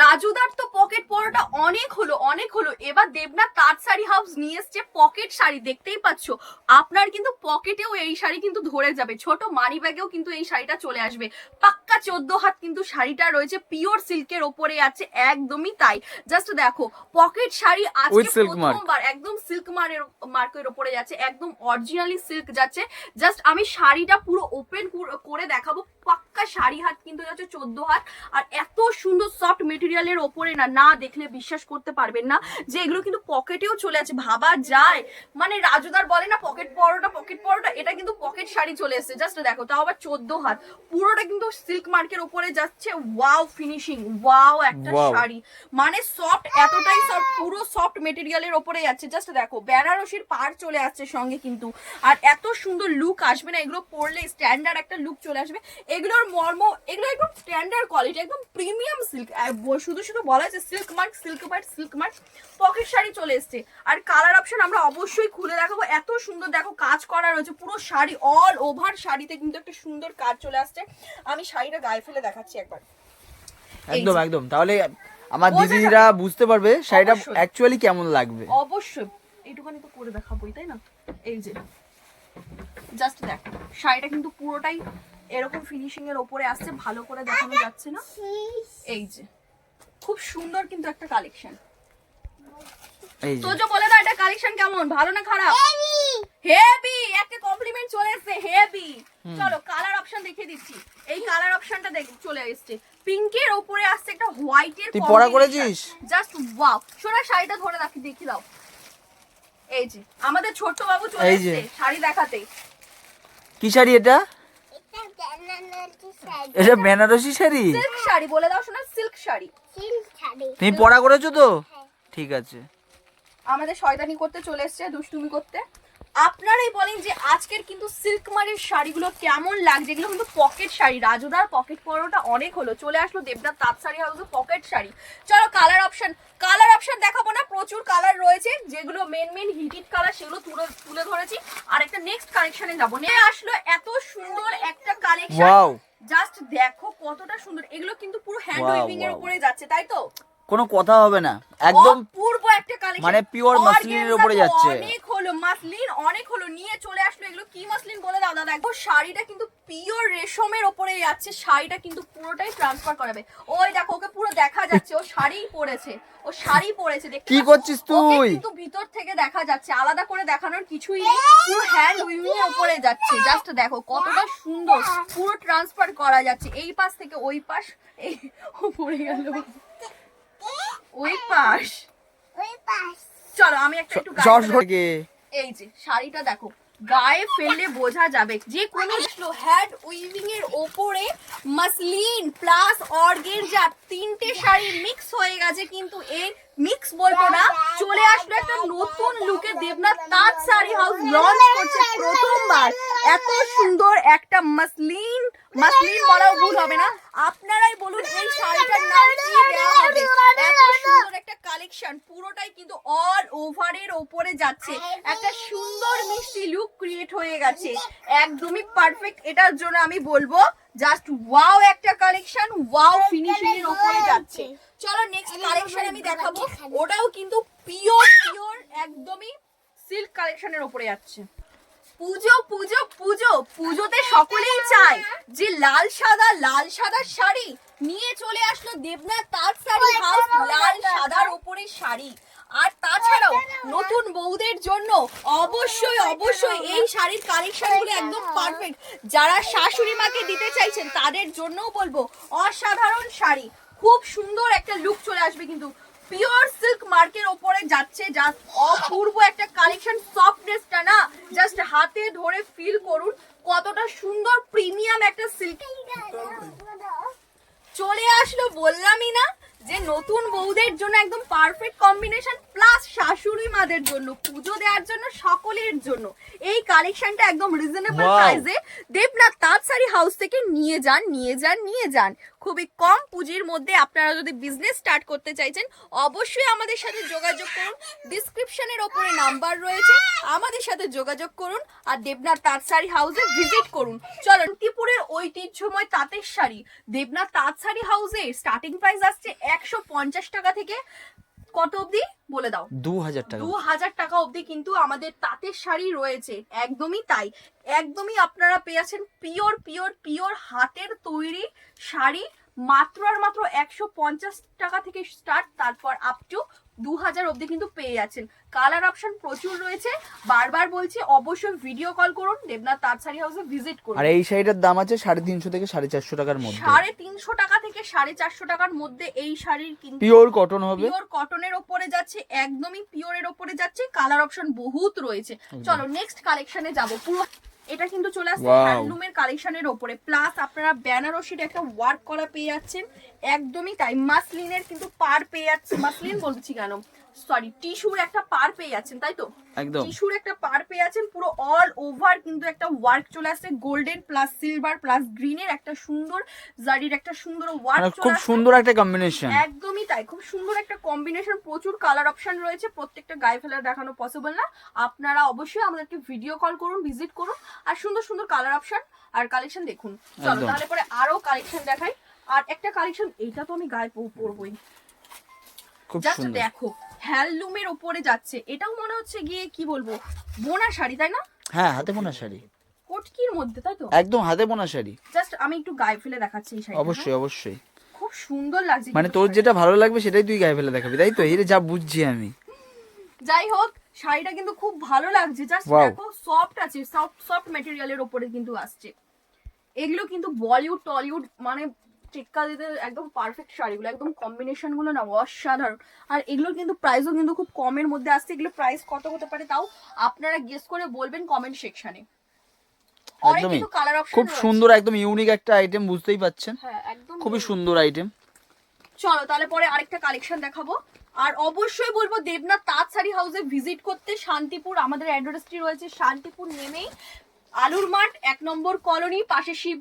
রাজুদার তো পকেট পরোটা অনেক হলো অনেক হলো। এবার দেবনাথ তাঁত শাড়ি হাউস নিয়ে এসছে পকেট শাড়ি দেখতেই পাচ্ছ। আপনার কিন্তু পকেটেও এই শাড়ি কিন্তু ধরে যাবে। ছোট মানি ব্যাগেও কিন্তু এই শাড়িটা চলে আসবে। পাক্কা চোদ্দ হাত কিন্তু শাড়িটা রয়েছে পিওর সিল্কের ওপরে আছে একদমই তাই। জাস্ট দেখো পকেট শাড়ি আজকে. প্রথমবার একদম সিল্ক মার্কের মার্কের ওপরে যাচ্ছে একদম অরিজিনালি সিল্ক যাচ্ছে। জাস্ট আমি শাড়িটা পুরো ওপেন করে দেখাবো শাড়ি হাত কিন্তু যাচ্ছে চোদ্দ হাত। আর এত সুন্দর সফট মেটেরিয়ালের ওপরে না না দেখলে বিশ্বাস করতে পারবেন না যে এগুলো কিন্তু পকেটেও চলে আছে ভাবা যায়। মানে রাজুদার বলে না পকেট পরোটা পকেট পরোটা এটা কিন্তু পকেট শাড়ি চলে এসেছে। জাস্ট দেখো তাও আবার চোদ্দ হাত। পুরোটা কিন্তু সিল্ক মার্কের ওপরে যাচ্ছে। ওয়াও ফিনিশিং ওয়াও একটা শাড়ি। মানে সফট এতটাই সফট পুরো সফট মেটেরিয়ালের ওপরে যাচ্ছে। জাস্ট দেখো বেনারসির পাড় চলে আসছে সঙ্গে কিন্তু। আর এত সুন্দর লুক আসবে না এগুলো পরলে স্ট্যান্ডার্ড একটা লুক চলে আসবে। এগুলোর মর্ম এগুলো একদম স্ট্যান্ডার্ড কোয়ালিটি একদম প্রিমিয়াম সিল্ক শুধু শুধু বলা আছে silk mark silk mark silk mark pocket sari চলে এসছে। আর কালার অপশন আমরা অবশ্যই খুলে দেখাবো। এত সুন্দর দেখো কাজ করা রয়েছে পুরো শাড়ি অল ওভার শাড়িতে কিন্তু একটা সুন্দর কাজ চলে আসছে। আমি শাড়িটা গায়ে ফেলে দেখাচ্ছি একবার। একদম একদম। তাহলে আমার দিদিরা বুঝতে পারবে শাড়িটা অ্যাকচুয়ালি কেমন লাগবে। অবশ্যই। এইটুখানি তো করে দেখাবোই তাই না? এই যে জাস্ট দেখ শাড়িটা কিন্তু পুরোটাই এরকম ফিনিশিং এর ওপরে আসছে ভালো করে দেখানো যাচ্ছে না। এই যে খুব সুন্দর কিন্তু একটা কালেকশন এই যে। তোজো বলে না এটা কালেকশন কেমন? ভালো না খারাপ? হেভি একটা কমপ্লিমেন্ট চলে এসেছে হেভি চলো কালার অপশন দেখিয়ে দিচ্ছি। এই কালার অপশনটা দেখ চলে এসেছে। পিঙ্কের ওপরে আসছে একটা হোয়াইটের তুই পরা করেছিস? জাস্ট ওয়াও সোনা শাড়িটা ধরে রাখি দেখি দাও। এই যে আমাদের ছোট্ট বাবু চলে এসেছে শাড়ি দেখাতে। কি শাড়ি এটা? এটা বেনারসি শাড়ি? সিল্ক শাড়ি বলে দাও শোনা সিল্ক শাড়ি। তুমি পড়া করেছ তো? ঠিক আছে। আমাদের শয়তানি করতে চলে এসছে দুষ্টুমি করতে। আপনারাই বলেন যে আজকের কিন্তু সিল্ক মারির শাড়িগুলো কেমন লাগছে? এগুলো কিন্তু পকেট শাড়ি। রাজুদার পকেট পরোটা অনেক হলো। চলে আসলো দেবনাথ তাঁত শাড়ি হাউসে পকেট শাড়ি। চলো কালার অপশন কালার অপশন দেখাবো না প্রচুর কালার রয়েছে। যেগুলো মেন মেন হিটিড কালার সেগুলো তুলে তুলে ধরেছি। আর একটা নেক্সট কালেকশনে যাব। নিয়ে আসলো এত সুন্দর একটা কালেকশন জাস্ট দেখো কতটা সুন্দর। এগুলো কিন্তু পুরো হ্যান্ড উইভিং এর. উপরে যাচ্ছে তাই তো? কোনো কথা হবে না। একদম পূর্ব একটা কালেকশন মানে pure মাসলিনের উপরে যাচ্ছে। অনেক হলো মাসলিন অনেক হলো। নিয়ে চলে আসলো এগুলো। কি মাসলিন বলে দাদা? দেখো শাড়িটা কিন্তু পিওর রেশমের ওপরে যাচ্ছে। শাড়িটা কিন্তু পুরোটাই ট্রান্সফার করাবে। ওই দেখো ওকে পুরো দেখা যাচ্ছে। ও শাড়িই পরেছে। ও শাড়ি পরেছে দেখতে কি করছিস তুই? কিন্তু ভিতর থেকে দেখা যাচ্ছে। আলাদা করে দেখানোর কিছুই নেই। পুরো হ্যান্ড উইভিং এর উপরে যাচ্ছে। জাস্ট দেখো কতটা সুন্দর। পুরো ট্রান্সফার করা যাচ্ছে। এই পাশ থেকে ওই পাশ। এই ও পড়ে গেল। ওই পাশ। চলো আমি একটা একটু এই যে শাড়িটা দেখো। গায়ে ফেললে বোঝা যাবে যে কোনো হ্যাড উইভিং এর ওপরে মাসলিন প্লাস অর্গেনজা তিনটে শাড়ি মিক্স হয়ে গেছে কিন্তু এই মিক্স বলব না চলে আসলো একটা নতুন লুকে দেবনাথ তাঁত শাড়ি হাউস লঞ্চ করছে প্রথমবার এত সুন্দর একটা মাসলিন মাসলিন বলাও ভুল হবে না। আপনারাই বলুন, এই শাড়িটার নাম কি দেওয়া হবে? এত সুন্দর একটা কালেকশন পুরোটাই কিন্তু অল ওভারের ওপরে যাচ্ছে। একটা সুন্দর মিষ্টি লুক ক্রিয়েট হয়ে গেছে। একদমই পারফেক্ট এটার জন্য আমি বলব জাস্ট ওয়াও একটা কালেকশন ওয়াও ফিনিশিং এর ওপরে যাচ্ছে। চলো নেক্সট কালেকশন আমি দেখাবো। ওটাও কিন্তু পিওর পিওর একদমই সিল্ক কালেকশনের ওপরে যাচ্ছে। পুজো পুজো পুজো। পুজোতে সকলেই চায় যে লাল সাদা লাল সাদা শাড়ি। নিয়ে চলে আসলো দেবনাথ তাঁত শাড়ি হাউস লাল সাদার ওপরে শাড়ি। আর তাছাড়াও নতুন বউদের জন্য অবশ্যই অবশ্যই এই শাড়ির কালেকশনগুলো একদম পারফেক্ট যারা শাশুড়ি মাকে দিতে চাইছেন তাদের জন্যও বলব অসাধারণ শাড়ি। খুব সুন্দর একটা লুক চলে আসবে কিন্তু। পিওর সিল্ক মার্কের ওপরে যাচ্ছে জাস্ট অপূর্ব একটা কালেকশন সফটনেসটা না জাস্ট হাতে ধরে ফিল করুন কতটা সুন্দর প্রিমিয়াম একটা সিল্ক চলে আসলো বললামই না যে নতুন বউদের জন্য একদম পারফেক্ট কম্বিনেশন প্লাস শাশুড়ি মাদের জন্য পুজো দেওয়ার জন্য সকলের জন্য। এই কালেকশনটা একদম রিজনেবল. প্রাইসে দেবনাথ তাঁত শাড়ি হাউস থেকে নিয়ে যান নিয়ে যান নিয়ে যান। খুবই কম পুঁজির মধ্যে আপনারা যদি বিজনেস স্টার্ট করতে চাইছেন অবশ্যই আমাদের সাথে যোগাযোগ করুন। ডিসক্রিপশনের ওপরে নাম্বার রয়েছে। আমাদের সাথে যোগাযোগ করুন আর দেবনাথ তাঁত শাড়ি হাউসে ভিজিট করুন। চলো ত্রিপুরের ঐতিহ্যময় তাঁতের শাড়ি। দেবনাথ তাঁত শাড়ি হাউসে স্টার্টিং প্রাইস আসছে একশো পঞ্চাশ টাকা থেকে কত অবধি? বলে দাও। দু হাজার টাকা। দু হাজার টাকা অবধি কিন্তু আমাদের তাঁতের শাড়ি রয়েছে। একদমই তাই। একদমই আপনারা পেয়েছেন পিওর পিওর পিওর হাতের তৈরি শাড়ি। মাত্র আর মাত্র একশো পঞ্চাশ টাকা থেকে স্টার্ট তারপর আপ টু দু হাজার অবধি কিন্তু পেয়ে যাচ্ছেন। কালার অপশন প্রচুর রয়েছে। বারবার বলছি অবশ্যই ভিডিও কল করুন। দেবনাথ তাঁত শাড়ি হাউসে ভিজিট করুন। আর এই শাড়িটার দাম আছে সাড়ে তিনশো থেকে সাড়ে চারশো টাকার মধ্যে। সাড়ে তিনশো টাকা থেকে সাড়ে চারশো টাকার মধ্যে এই শাড়ির কিন্তু পিওর কটন হবে। পিওর কটনের ওপরে যাচ্ছে একদমই পিওরের ওপরে যাচ্ছে। কালার অপশন বহুত রয়েছে। চলো নেক্সট কালেকশনে যাব। পুরো এটা কিন্তু চলে আসছে হ্যান্ডলুমের কালেকশনের ওপরে। প্লাস আপনারা বেনারসির একটা ওয়ার্ক করা পেয়ে যাচ্ছেন। একদমই তাই। মাসলিনের কিন্তু পার পেয়ে যাচ্ছে মাসলিন বলছি কেন? সরি টিস্যুর একটা পার পেয়ে যাচ্ছেন তাই তো? একদম। টিস্যুর একটা পার পেয়ে আছেন পুরো অল ওভার কিন্তু একটা ওয়ার্ক চলে আসছে গোল্ডেন প্লাস সিলভার প্লাস গ্রিনের একটা সুন্দর জারির একটা সুন্দর ওয়ার্ক মানে চলে খুব সুন্দর একটা কম্বিনেশন একদমই তাই খুব সুন্দর একটা কম্বিনেশন প্রচুর কালার অপশন রয়েছে প্রত্যেকটা গায়ে ফেলা দেখানো পসিবল না। আপনারা অবশ্যই আমাদেরকে ভিডিও কল করুন ভিজিট করুন আর সুন্দর সুন্দর কালার অপশন আর কালেকশন দেখুন। চলো তাহলে পরে আরও কালেকশন দেখাই। আর একটা কালেকশন এইটা তো আমি গায়ে পর- পরবোই। খুব জাস্ট সুন্দর। দেখো। হ্যান্ডলুমের উপরে যাচ্ছে। এটাও মনে হচ্ছে গিয়ে কি বলব বোনা শাড়ি তাই না? হ্যাঁ হাতে বোনা শাড়ি। কটকির মধ্যে তাই তো? একদম হাতে বোনা শাড়ি। জাস্ট আমি একটু গায়ে ফেলে দেখাচ্ছি এই শাড়ি অবশ্যই অবশ্যই। খুব সুন্দর লাগছে মানে তোর যেটা ভালো লাগবে সেটাই তুই গায়ে ফেলে দেখাবি তাই তো? রে যা বুঝছি আমি। যাই হোক শাড়িটা কিন্তু খুব ভালো লাগছে। জাস্ট. দেখো সফট আছে সফট সফট ম্যাটেরিয়ালের উপরে কিন্তু আসছে। এগুলো কিন্তু বলিউড টলিউড মানে টেক্কা দিতে একদম পারফেক্ট শাড়িগুলো একদম কম্বিনেশনগুলো না অসাধারণ। আর এগুলোর কিন্তু প্রাইসও কিন্তু খুব কমের মধ্যে আসছে। এগুলো প্রাইস কত হতে পারে তাও আপনারা গেস করে বলবেন কমেন্ট সেকশনে একদমই। কালার খুব সুন্দর একদম ইউনিক একটা আইটেম বুঝতেই পাচ্ছেন। হ্যাঁ একদম খুবই সুন্দর আইটেম চলো তাহলে পরে আরেকটা কালেকশন দেখাবো। আর অবশ্যই বলব দেবনাথ তাঁত শাড়ি হাউসে ভিজিট করতে শান্তিপুর আমাদের অ্যাড্রেসটি রয়েছে শান্তিপুর নেমেই আলুর মাঠ এক নম্বর কলোনি পাশে শিব